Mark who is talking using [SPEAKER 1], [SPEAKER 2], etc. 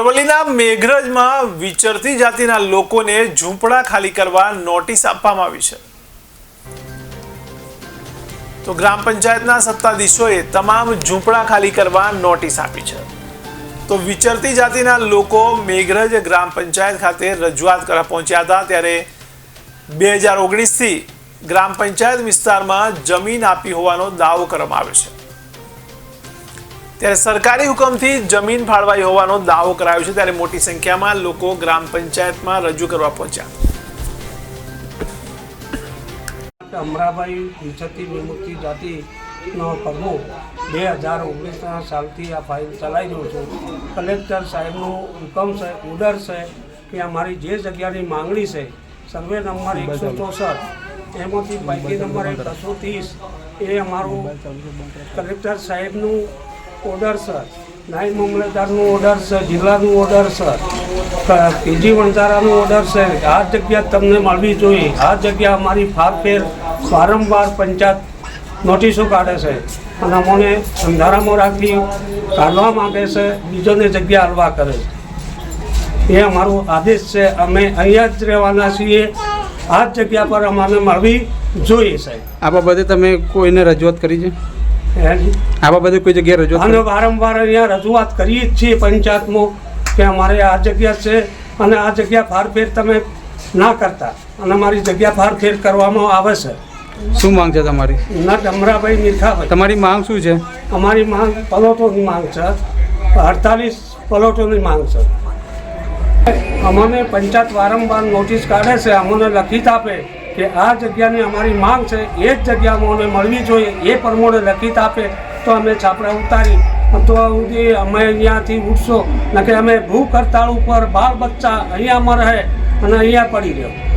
[SPEAKER 1] અરવલ્લીના મેઘરજમાં વિચરતી જાતિના લોકોને ઝૂંપડા ખાલી કરવા નોટિસ આપવામાં આવી છે. તો ગ્રામ પંચાયતના સત્તાધીશોએ તમામ ઝૂંપડા ખાલી કરવા નોટિસ આપી છે. તો વિચરતી જાતિના લોકો મેઘરજ ગ્રામ પંચાયત ખાતે રજૂઆત કરવા પહોંચ્યા હતા ત્યારે બે હજાર ઓગણીસથી ગ્રામ પંચાયત વિસ્તારમાં જમીન આપી હોવાનો દાવો કરવામાં આવ્યો છે. ત્યારે સરકારી હુકમથી જમીન ફાળવાઈ હોવાનો દાવો કરાયો છે ત્યારે મોટી સંખ્યામાં લોકો ગ્રામ પંચાયતમાં રજૂ કરવા પહોંચ્યા.
[SPEAKER 2] અમરાભાઈ ગુજરાતી વિમુક્તિ જાતિનો પ્રમુખ બે હજાર ઓગણીસના સાલથી આ ફાઇલ ચલાવી રહ્યો છું. કલેક્ટર સાહેબનો હુકમ છે ઓર્ડર છે કે અમારી જે જગ્યાની માંગણી છે, સર્વે નંબર એકસો ચોસઠ, એમાંથી બાકી નંબર એકસો ત્રીસ, એ અમારું કલેક્ટર સાહેબનું ઓર્ડર સર નાયબ મામલતદારનો ઓર્ડર છે જિલ્લાનું ઓર્ડર ક- પીજી વણઝારાનો ઓર્ડર છે આ જગ્યા તમને મળવી જોઈએ. આ જગ્યા અમારી ફારફેર વારંવાર પંચાયત નોટિસો કાઢે છે. અને અમને અંધારામાં રાખી કાઢવા માંગે છે. બીજોને જગ્યા હલવા કરે છે. એ અમારો આદેશ છે. અમે અહીંયા જ રહેવાના છીએ. આ જગ્યા પર અમારે મળવી જોઈએ, સાહેબ.
[SPEAKER 3] આ બાબતે તમે કોઈને રજૂઆત કરી છે?
[SPEAKER 2] હે?
[SPEAKER 3] બધું કોઈ જગ્યાએ રજૂઆત
[SPEAKER 2] અને વારંવાર અહીંયા રજૂઆત કરીએ જ છીએ પંચાયતમાં કે અમારે આ જગ્યા છે અને આ જગ્યા ફારફેર તમે ના કરતા અને અમારી જગ્યા ફારફેર કરવામાં આવે છે.
[SPEAKER 3] શું માંગ છે તમારી?
[SPEAKER 2] ના ડમરાભાઈ મીઠાભાઈ
[SPEAKER 3] તમારી માંગ શું છે?
[SPEAKER 2] અમારી માંગ પલોટોની માંગ છે. અડતાલીસ પલોટોની માંગ છે. અમને પંચાયત વારંવાર નોટિસ કાઢે છે અમને લખિત આપે. કે આ જગ્યાની અમારી માંગ છે, એ જ જગ્યા અમને મળવી જોઈએ, એ પ્રમાણે લખિત આપે, તો અમે છાપરા ઉતારી. તો સુધી અમે અહીંયાથી ઉઠશો ન અમે ભૂખ હડતાળ ઉપર બાળ બચ્ચા અહીંયા રહે અને અહીંયા પડી રહ્યો.